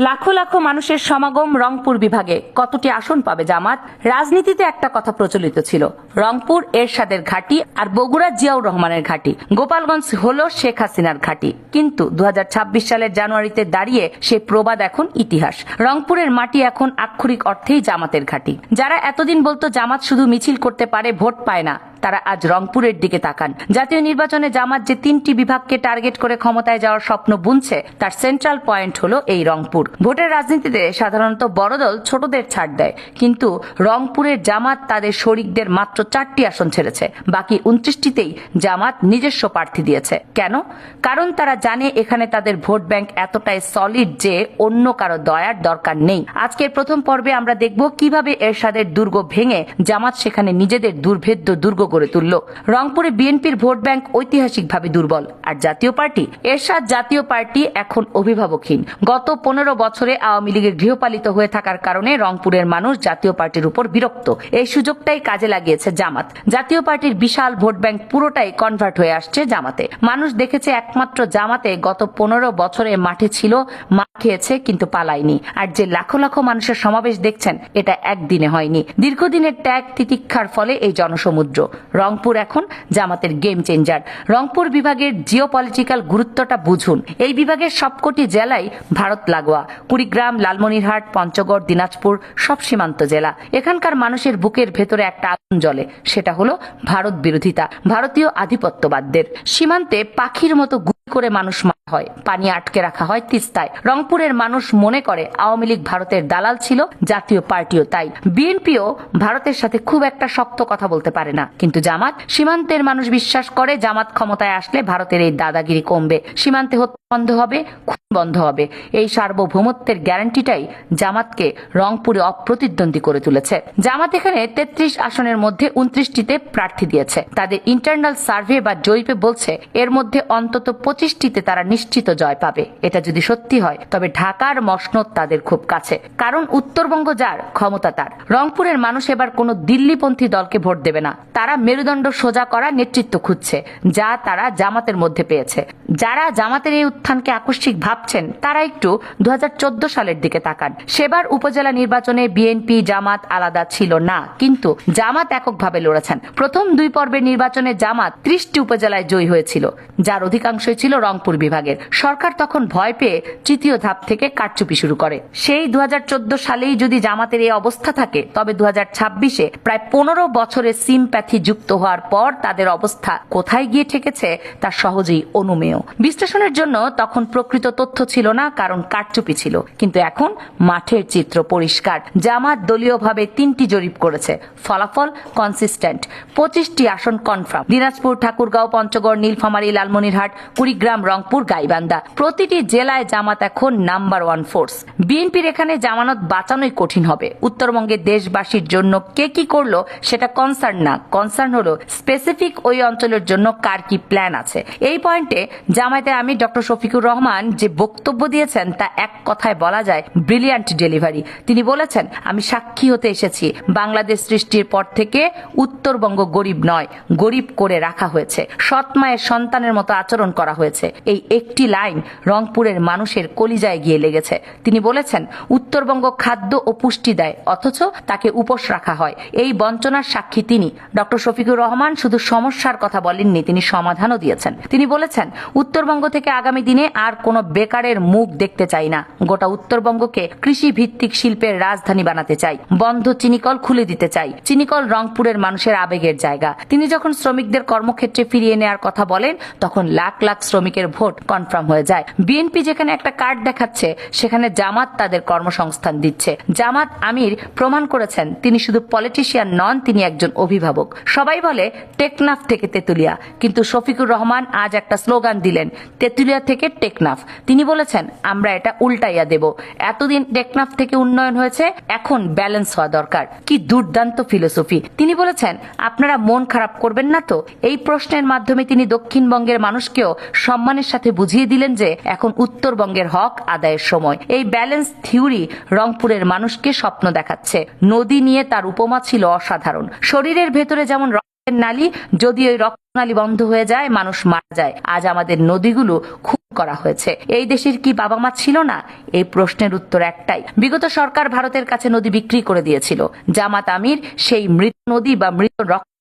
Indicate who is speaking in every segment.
Speaker 1: লাখো লাখো মানুষের সমাগম রংপুর বিভাগে। কতটি আসন পাবে জামাত? রাজনীতিতে একটা কথা প্রচলিত ছিল। রংপুর, এরশাদের ঘাঁটি আর বগুড়া জিয়াউর রহমানের ঘাঁটি। গোপালগঞ্জ হল শেখ হাসিনার ঘাঁটি। কিন্তু দু হাজার ছাব্বিশ সালের জানুয়ারিতে দাঁড়িয়ে সে প্রবাদ এখন ইতিহাস। রংপুরের মাটি এখন আক্ষরিক অর্থেই জামাতের ঘাঁটি। যারা এতদিন বলতো জামাত শুধু মিছিল করতে পারে, ভোট পায় না তারা আজ রংপুরের দিকে তাকান। জাতীয় নির্বাচনে জামাত যে তিনটি বিভাগকে টার্গেট করে ক্ষমতায় যাওয়ার স্বপ্ন বুনছে, তার সেন্ট্রাল পয়েন্ট হলো এই রংপুর। ভোটের রাজনীতিতে সাধারণত বড় দল ছোটদের ছাড় দেয়, কিন্তু রংপুরের জামাত তাদের শরিকদের মাত্র চারটি আসন ছেড়েছে। বাকি উনত্রিশটিতেই জামাত নিজস্ব প্রার্থী দিয়েছে। কেন? কারণ তারা জানে এখানে তাদের ভোট ব্যাংক এতটাই সলিড যে অন্য কারও দয়ার দরকার নেই। আজকের প্রথম পর্বে আমরা দেখব কীভাবে এরশাদের দুর্গ ভেঙে জামাত সেখানে নিজেদের দুর্ভেদ্য দুর্গ গড়ে তুলল। রংপুরে বিএনপির ভোট ব্যাংক ঐতিহাসিকভাবে দুর্বল। আর জাতীয় পার্টি? এরশাদ জাতীয় পার্টি এখন অভিভাবকহীন। গত পনেরো বছরে আওয়ামী লীগের গৃহপালিত হয়ে থাকার কারণে রংপুরের মানুষ জাতীয় পার্টির উপর বিরক্ত। এই সুযোগটাই কাজে লাগিয়েছে জামাত। জাতীয় পার্টির বিশাল ভোট ব্যাংক পুরোটাই কনভার্ট হয়ে আসছে জামাতে। মানুষ দেখেছে একমাত্র জামাতে গত পনেরো বছরে মাঠে ছিল মাঠ খেয়েছে কিন্তু পালায়নি। আর যে লাখো লাখো মানুষের সমাবেশ দেখছেন, এটা একদিনে হয়নি। দীর্ঘদিনের ত্যাগ তিতিক্ষার ফলে এই জনসমুদ্র। রংপুর এখন জামাতের গেম চেঞ্জার রংপুর বিভাগের জিও পলিটিক্যাল গুরুত্বটা বুঝুন। এই বিভাগের সবকটি জেলাই ভারত লাগোয়া। কুড়িগ্রাম, লালমনিরহাট, পঞ্চগড়, দিনাজপুর সব সীমান্ত জেলা। এখানকার মানুষের বুকের ভেতরে একটা আগুন জ্বলে। সেটা হলো ভারত বিরোধিতা। ভারতীয় আধিপত্যবাদদের। সীমান্তে পাখির মতো গুলি করে মানুষ হয়। পানি আটকে রাখা হয় তিস্তায়। রংপুরের মানুষ মনে করে আওয়ামী লীগ ভারতের দালাল ছিল, জাতীয় পার্টিও তাই। বিএনপিও ভারতের সাথে খুব একটা শক্ত কথা বলতে পারে না। কিন্তু জামাত, সীমান্তের মানুষ বিশ্বাস করে জামাত ক্ষমতায় আসলে ভারতের এই দাদাগিরি কমবে। সীমান্তে বন্ধ হবে, খুন বন্ধ হবে। এই সার্বভৌমত্বের গ্যারান্টিটাই জামাতকে রংপুরে অপ্রতিদ্বন্দ্বী করে তুলেছে। জামাত এখানে তেত্রিশ আসনের মধ্যে উনত্রিশটিতে প্রার্থী দিয়েছে। তাদের ইন্টারনাল সার্ভে বা জরিপে বলছে, এর মধ্যে অন্তত পঁচিশটিতে তারা নিশ্চিত জয় পাবে। এটা যদি সত্যি হয়, তবে ঢাকার মসনদ তাদের খুব কাছে। কারণ উত্তরবঙ্গ যার, ক্ষমতা তার। রংপুরের মানুষ এবার কোনো দিল্লিপন্থী দলকে ভোট দেবে না। তারা মেরুদণ্ড সোজা করা নেতৃত্ব খুঁজছে, যা তারা জামাতের মধ্যে পেয়েছে। যারা জামাতের এই উত্থানকে আকস্মিক ভাবছেন, তারা একটু দু হাজার চোদ্দ সালের দিকে তাকান। সেবার উপজেলা নির্বাচনে বিএনপি, জামাত আলাদা ছিল না। কিন্তু জামাত এককভাবে লড়েছেন। প্রথম দুই পর্বের নির্বাচনে জামাত ত্রিশটি উপজেলায় জয়ী হয়েছিল। যার অধিকাংশই ছিল রংপুর বিভাগের সরকার তখন ভয় পেয়ে তৃতীয় ধাপ থেকে কারচুপি শুরু করে। সেই দু সালেই যদি জামাতের এই অবস্থা থাকে, তবে দু ছাব্বিশে প্রায় পনেরো বছরের সিমপ্যাথি যুক্ত হওয়ার পর তাদের অবস্থা কোথায় গিয়ে ঠেকেছে, তা সহজেই অনুমেয়। বিশ্লেষণের জন্য তখন প্রকৃত তথ্য ছিল না, কারণ কারচুপি ছিল। কিন্তু এখন মাঠের চিত্র পরিষ্কার। জামাত দলীয়ভাবে তিনটি জরিপ করেছে। ফলাফল কনসিস্টেন্ট পঁচিশটি আসন কনফার্ম দিনাজপুর, ঠাকুরগাঁও, পঞ্চগড়, নীলফামারী, লালমনিরহাট, কুড়িগ্রাম, রংপুর গাইবান্ধা। প্রতিটি জেলায় জামাত এখন নাম্বার ওয়ান ফোর্স। বিএনপির এখানে জামানত বাঁচানোই কঠিন হবে। উত্তরবঙ্গের দেশবাসীর জন্য কে কি করল সেটা কনসার্ন না। কনসার্ন হলো স্পেসিফিক ওই অঞ্চলের জন্য কার কি প্ল্যান আছে। এই পয়েন্টে জামায়াতে আমি ডক্টর শফিকুর রহমান যে বক্তব্য দিয়েছেন তা এক কথায় বলা যায় ব্রিলিয়ান্ট ডেলিভারি তিনি বলেছেন, আমি সাক্ষী হতে এসেছি। বাংলাদেশ সৃষ্টির পর থেকে উত্তরবঙ্গ গরিব নয়, গরিব করে রাখা হয়েছে। সৎ মায়ের সন্তানের মতো আচরণ করা হয়েছে। এই একটি লাইন রংপুরের মানুষের কলিজায় গিয়ে লেগেছে। তিনি বলেছেন, উত্তরবঙ্গ খাদ্য ও পুষ্টি দেয়, অথচ তাকে উপোস রাখা হয়। এই বঞ্চনার সাক্ষী তিনি। ডক্টর শফিকুর রহমান শুধু সমস্যার কথা বলেননি, তিনি সমাধানও দিয়েছেন। তিনি বলেছেন, উত্তরবঙ্গ থেকে আগামী দিনে আর কোনো বেকারের মুখ দেখতে চাই না। গোটা উত্তরবঙ্গকে কৃষি ভিত্তিক শিল্পের রাজধানী বানাতে চাই। বন্ধ চিনিকল খুলে দিতে চাই। চিনিকল রংপুরের মানুষের আবেগের জায়গা। তিনি যখন শ্রমিকদের কর্মক্ষেত্রে ফিরিয়ে নেওয়ার কথা বলেন, তখন লাখ লাখ শ্রমিকের ভোট কনফার্ম হয়ে যায়। বিএনপি যেখানে একটা কার্ড দেখাচ্ছে, সেখানে জামাত তাদের কর্মসংস্থান দিচ্ছে। জামাত আমির প্রমাণ করেছেন, তিনি শুধু পলিটিশিয়ান নন, তিনি একজন অভিভাবক। সবাই বলে, টেকনাফ থেকে তেতুলিয়া। কিন্তু শফিকুর রহমান আজ একটা স্লোগান দিলেন, তেতুলিয়া থেকে টেকনাফ। তিনি বলেছেন, আমরা এটা উল্টাইয়া দেব। এতদিন টেকনাফ থেকে উন্নয়ন হয়েছে, এখন ব্যালেন্স হওয়া দরকার। কি দুর্দান্ত ফিলোসফি তিনি বলেছেন, আপনারা মন খারাপ করবেন না তো? এই প্রশ্নের মাধ্যমে তিনি দক্ষিণবঙ্গের মানুষকেও সম্মানের সাথে বুঝিয়ে দিলেন যে এখন উত্তরবঙ্গের হক আদায়ের সময়। এই ব্যালেন্স থিওরি রংপুরের মানুষকে স্বপ্ন দেখাচ্ছে। নদী নিয়ে তার উপমা ছিল অসাধারণ। শরীরের ভেতরে যেমন রক্তের নালী, যদি ওই রক্তনালী বন্ধ হয়ে যায়, মানুষ মারা যায়। আজ আমাদের নদীগুলো খুব করা হয়েছে। এই দেশের কি বাবা মা ছিল না? এই প্রশ্নের উত্তর একটাই। বিগত সরকার ভারতের কাছে নদী বিক্রি করে দিয়েছিল। জামাত আমির সেই মৃত নদী বা মৃত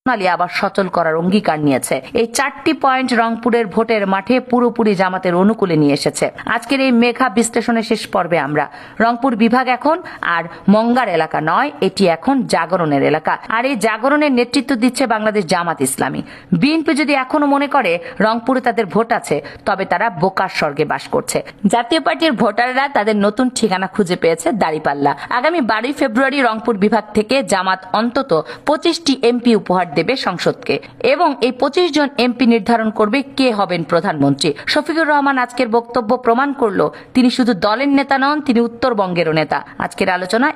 Speaker 1: রক্তনালী আবার সচল করার অঙ্গীকার নিয়েছে। এই চারটি পয়েন্ট রংপুরের ভোটের মাঠে পুরোপুরি জামাতের অনুকূলে নিয়ে এসেছে। আজকের এই মেঘা বিশ্লেষণের শেষ পর্বে আমরা। রংপুর বিভাগ এখন, আর মঙ্গার এলাকা নয়, এটি এখন জাগরণের এলাকা। আর এই জাগরণের নেতৃত্ব দিচ্ছে বাংলাদেশ জামাত ইসলামী। বিএনপি যদি এখনও মনে করে রংপুরে তাদের ভোট আছে, তবে তারা বোকার স্বর্গে বাস করছে। জাতীয় পার্টির ভোটাররা তাদের নতুন ঠিকানা খুঁজে পেয়েছে দাঁড়িপাল্লা। আগামী বারোই ফেব্রুয়ারি রংপুর বিভাগ থেকে জামাত অন্তত পঁচিশটি এমপি উপহার দেবে সংসদকে। এবং এই পঁচিশ জন এমপি নির্ধারণ করবে কে হবেন প্রধানমন্ত্রী। শফিকুর রহমান আজকের বক্তব্য প্রমাণ করল। তিনি শুধু দলের নেতা নন, তিনি উত্তরবঙ্গেরও নেতা। আজকের আলোচনা